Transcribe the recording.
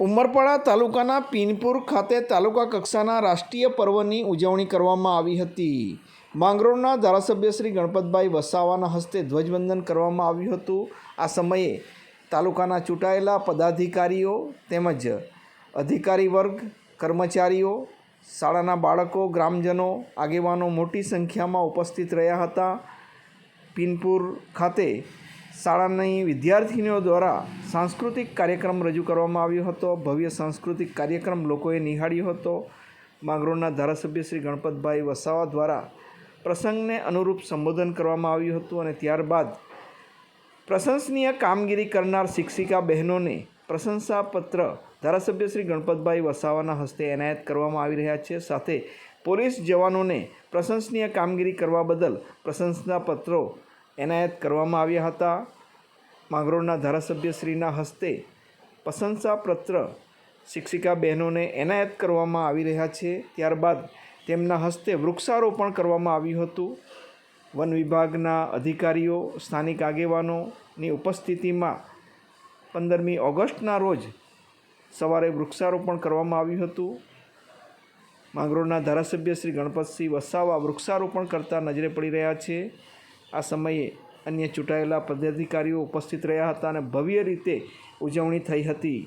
ઉમરપાડા તાલુકાના પીનપુર ખાતે તાલુકા કક્ષાના રાષ્ટ્રીય પર્વની ઉજવણી કરવામાં આવી હતી. માંગરોળના ધારાસભ્ય શ્રી ગણપતભાઈ વસાવાના હસ્તે ધ્વજવંદન કરવામાં આવ્યું હતું. આ સમયે તાલુકાના ચૂંટાયેલા પદાધિકારીઓ તેમજ અધિકારી વર્ગ કર્મચારીઓ, શાળાના બાળકો, ગ્રામજનો, આગેવાનો મોટી સંખ્યામાં ઉપસ્થિત રહ્યા હતા. પીનપુર ખાતે શાળાની વિદ્યાર્થીનીઓ દ્વારા સાંસ્કૃતિક કાર્યક્રમ રજૂ કરવામાં આવ્યો હતો. ભવ્ય સાંસ્કૃતિક કાર્યક્રમ લોકોએ નિહાળ્યો હતો. માંગરોળના ધારાસભ્ય શ્રી ગણપતભાઈ વસાવા દ્વારા પ્રસંગને અનુરૂપ સંબોધન કરવામાં આવ્યું હતું અને ત્યારબાદ પ્રશંસનીય કામગીરી કરનાર શિક્ષિકા બહેનોને પ્રશંસાપત્ર ધારાસભ્ય શ્રી ગણપતભાઈ વસાવાના હસ્તે એનાયત કરવામાં આવી રહ્યા છે. સાથે પોલીસ જવાનોને પ્રશંસનીય કામગીરી કરવા બદલ પ્રશંસાપત્રો એનાયત કરવામાં આવ્યા હતા. માંગરોળના ધારાસભ્યશ્રીના હસ્તે પ્રશંસાપત્ર શિક્ષિકા બહેનોને એનાયત કરવામાં આવી રહ્યા છે. ત્યારબાદ તેમના હસ્તે વૃક્ષારોપણ કરવામાં આવ્યું હતું. વન વિભાગના અધિકારીઓ, સ્થાનિક આગેવાનોની ઉપસ્થિતિમાં પંદરમી ઓગસ્ટના રોજ સવારે વૃક્ષારોપણ કરવામાં આવ્યું હતું. માંગરોળના ધારાસભ્ય શ્રી ગણપતસિંહ વસાવા વૃક્ષારોપણ કરતા નજરે પડી રહ્યા છે. આ સમયે અન્ય ચૂંટાયેલા પદાધિકારીઓ ઉપસ્થિત રહ્યા હતા અને ભવ્ય રીતે ઉજવણી થઈ હતી.